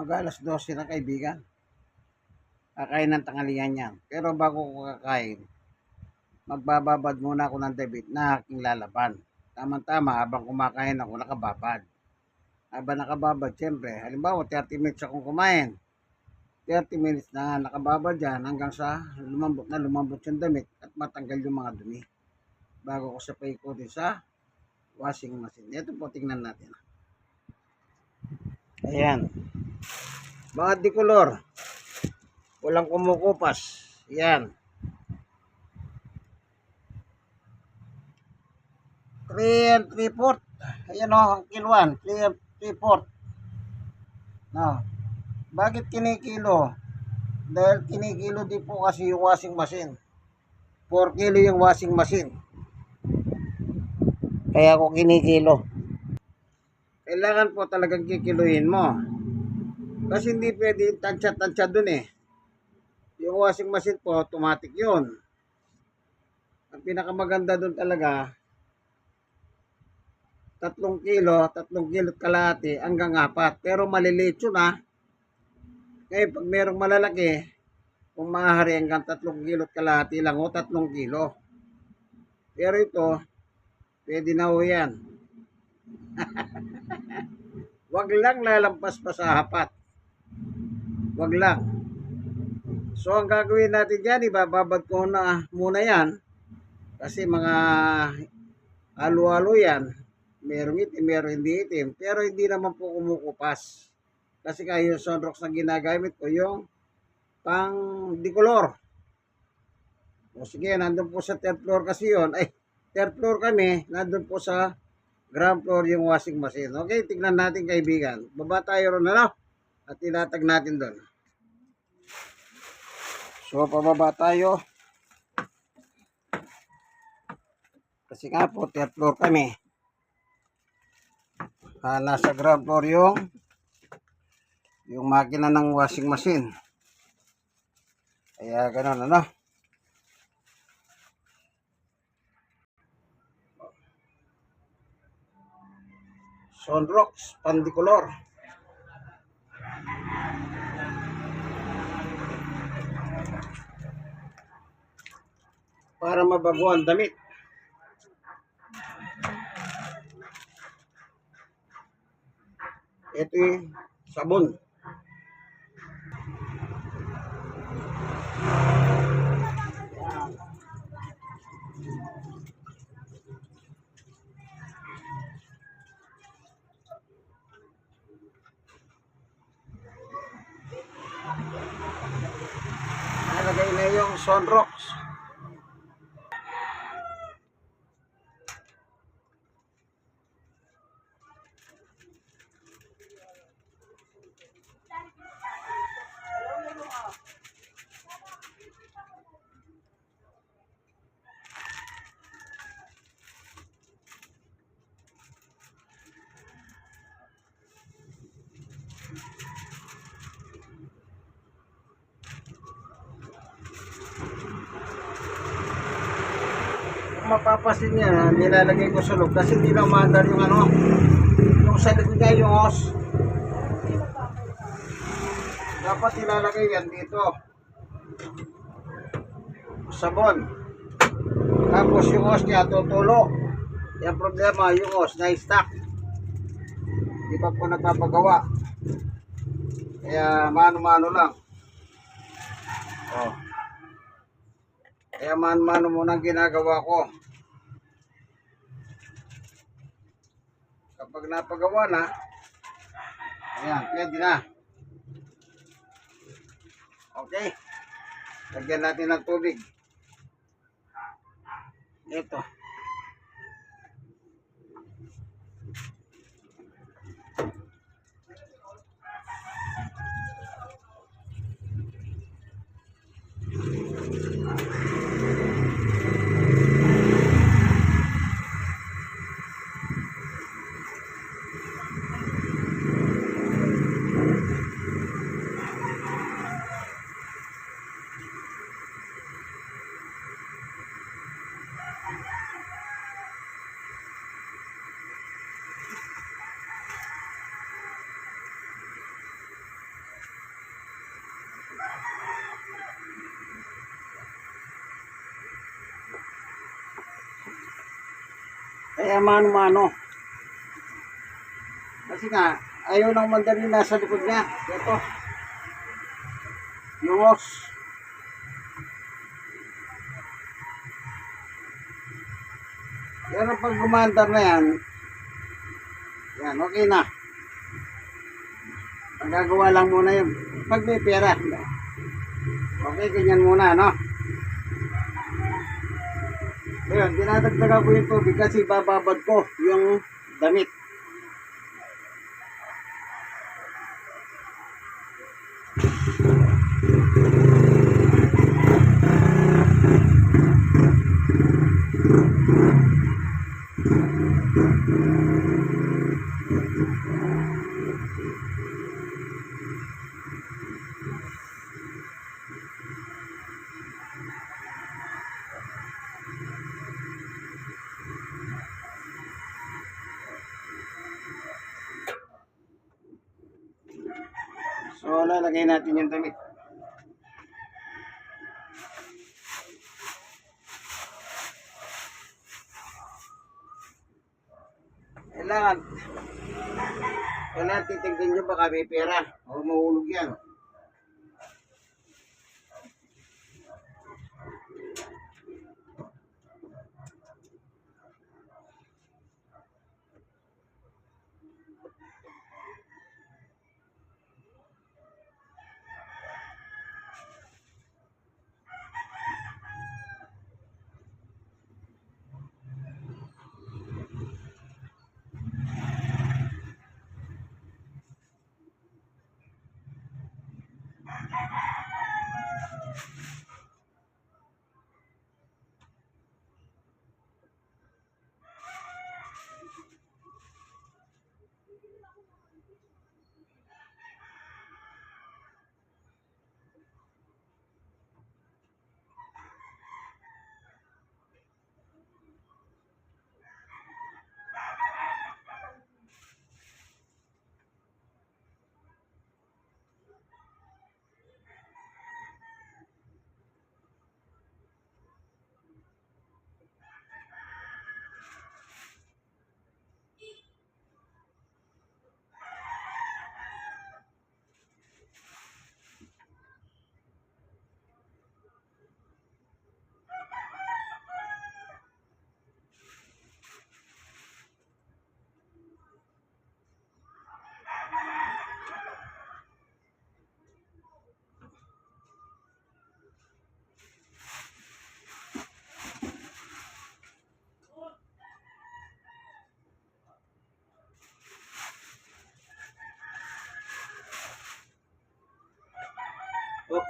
Mag alas 12 na kaibigan. Kakain ng tanghalian yan. Pero bago ko kakain, magbababad muna ako ng debit na aking lalaban. Tama-tama habang kumakain ako nakababad. Habang nakababad, siyempre, halimbawa 30 minutes akong kumain. 30 minutes na nakababad dyan hanggang sa lumambot na lumambot yung damit at matanggal yung mga dumi. Bago ko sa paikutin sa washing machine. Ito po, tingnan natin. Ayan. Mga dikolor. Walang kumukupas. Yan. 3 and 3 fourth. Ayan o, ang kiluan. 3 and 3 fourth. No. Bakit kinikilo? Dahil kinikilo din po kasi yung washing machine. 4 kilo yung washing machine. Kaya ako kinikilo. Kailangan po talagang kikiluhin mo. Kasi hindi pwede tansya-tansya dun eh. Yung washing machine po, automatic yun. Ang pinakamaganda dun talaga, tatlong kilo, tatlong kilo at kalahati hanggang apat. Pero maliliit yun ah. Kaya pag merong malalaki, kung maaari hanggang tatlong kilo at kalahati lang o tatlong kilo. Pero ito, pwede na ho yan. Wag lang lalampas pa sa hapat. Wag lang. So, ang gagawin natin dyan, ibababad ko na muna yan. Kasi mga halo-halo yan. Merong itim, merong hindi itim. Pero hindi naman po kumukupas. Kasi kaya yung sunrox na ginagamit ko, yung pang dicolor. O sige, nandun po sa third floor kasi yon Ay, third floor kami, nandun po sa ground floor yung washing machine. Okay, tignan natin kaibigan. Baba tayo ron na At ilatag natin doon. So, pababa tayo. Kasi nga po, third floor kami. Ah, nasa ground floor yung yung makina ng washing machine. Kaya ganun, ano? Sunrox, pandicolor. Para mabago ang damit. Ito yung sabon. Nalagay na yung sunrox. Mapapasin niya, nilalagay ko sa loob kasi hindi na umaandar yung ano, yung sa likod niya yung hose. Dapat ilalagay yan dito. Sabon. Tapos yung hose niya tutulo. Yung problema, yung hose na stock. Di pa po nagpapagawa. Kaya mano-mano lang. Oh. Kaya man-mano muna ang ginagawa ko. Kapag napagawa na, ayan, pwede na. Okay. Lagyan natin ng tubig. Ito. Kaya mano-mano. Kasi nga, ayaw ng mandali nasa likod niya. Ito. Yung os. Pero pag gumandar na yan, yan, okay na. Magagawa lang muna yun. Pag may pera. Okay, ganyan muna, no? Ayun, dinadagdagan ko yung tubig kasi bababad ko yung damit. So, lalagay natin yung damit. Kailangan, kailangan titignan nyo baka may pera o mahulog yan.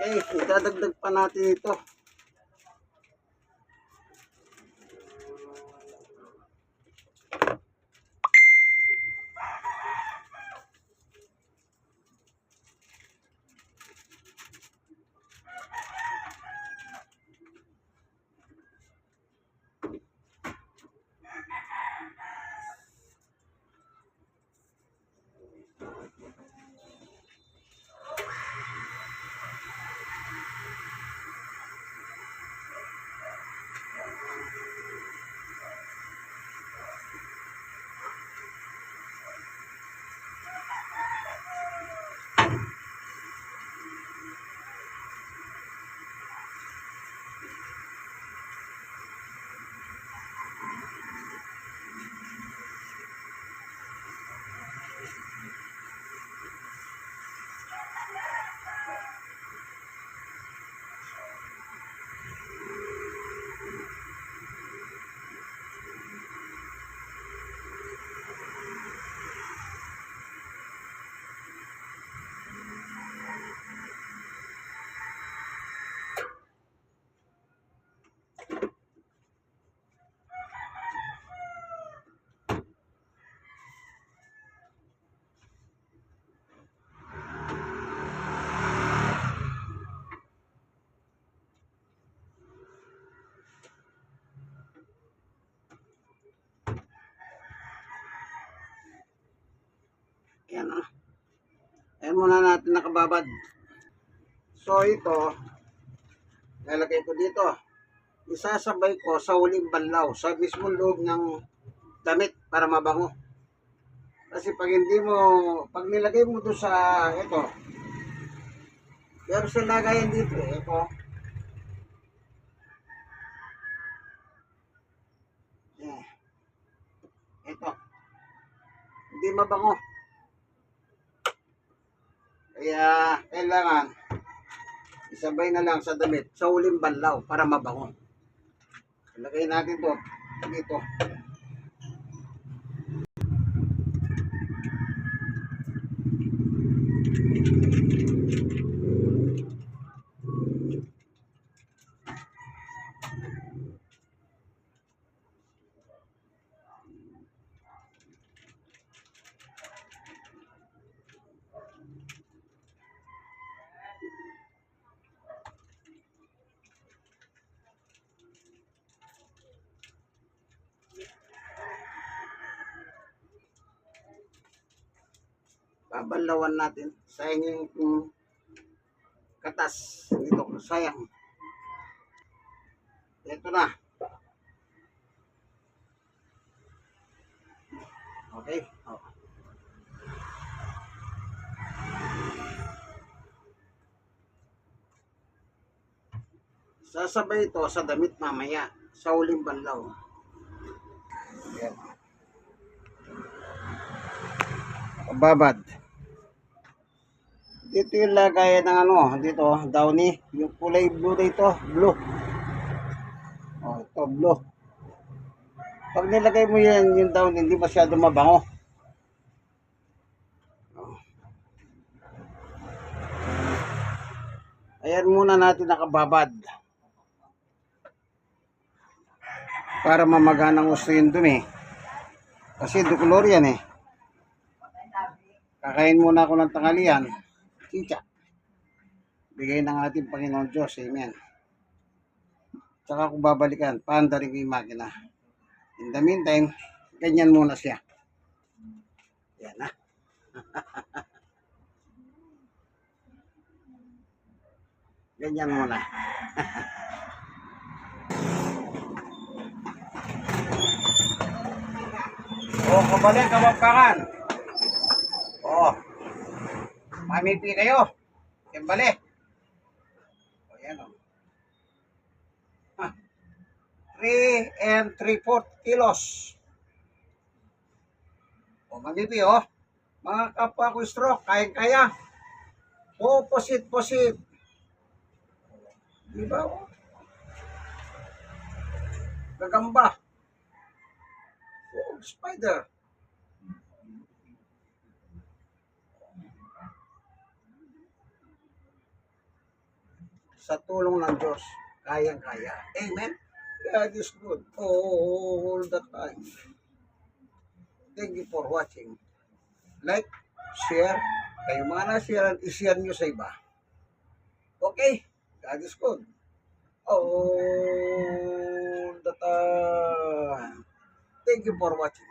Okay, idadagdag pa natin ito. Yan ah. Ayan muna natin nakababad. So ito, lalagay ko dito. Isasabay ko sa uling banlaw, sa mismong loob ng damit para mabango. Kasi pag hindi mo, pag nilagay mo doon sa, ito, pero sa lagayan dito, ito, ito, hindi mabango. Kaya, kailangan, isabay na lang sa damit, sa uling banlaw, para mabango. Ilagay natin to, dito. Babalawan natin. Sayang yung, yung katas dito. Sayang. Ito na. Okay. Oh. Sasabay ito sa damit mamaya sa uling banlaw. Yan. Babad. Dito yung lagayan ng ano, dito, downy. Yung kulay blue dito, blue. Oh, ito, blue. Pag nilagay mo yan, yung downy, hindi masyado mabango. Oh. Ayan muna natin nakababad. Para mamaganang gusto yung dumi. Kasi dukulor yan eh. Kakain muna ako ng tanghalian. Chicha. Bigay ng ating Panginoon Diyos. Amen. Tsaka kung babalikan, paanda rin ko yung makina. In the meantime, ganyan muna siya. Yan na. ganyan muna. o, kabalik, kabagpakan. Oo. Mamipi kayo. Timbali. O, yan o. Ah. 3 and 3 4 kilos. O, mamipi o. Mga kapwa ko stroke, kaya-kaya. O, posit, posit. Di ba o? Gagamba. O, spider. Sa tulong ng Diyos, kayang-kaya. Amen? God is good all the time. Thank you for watching. Like, share, kayo mga na-share, i-share nyo sa iba. Okay? God is good. All the time. Thank you for watching.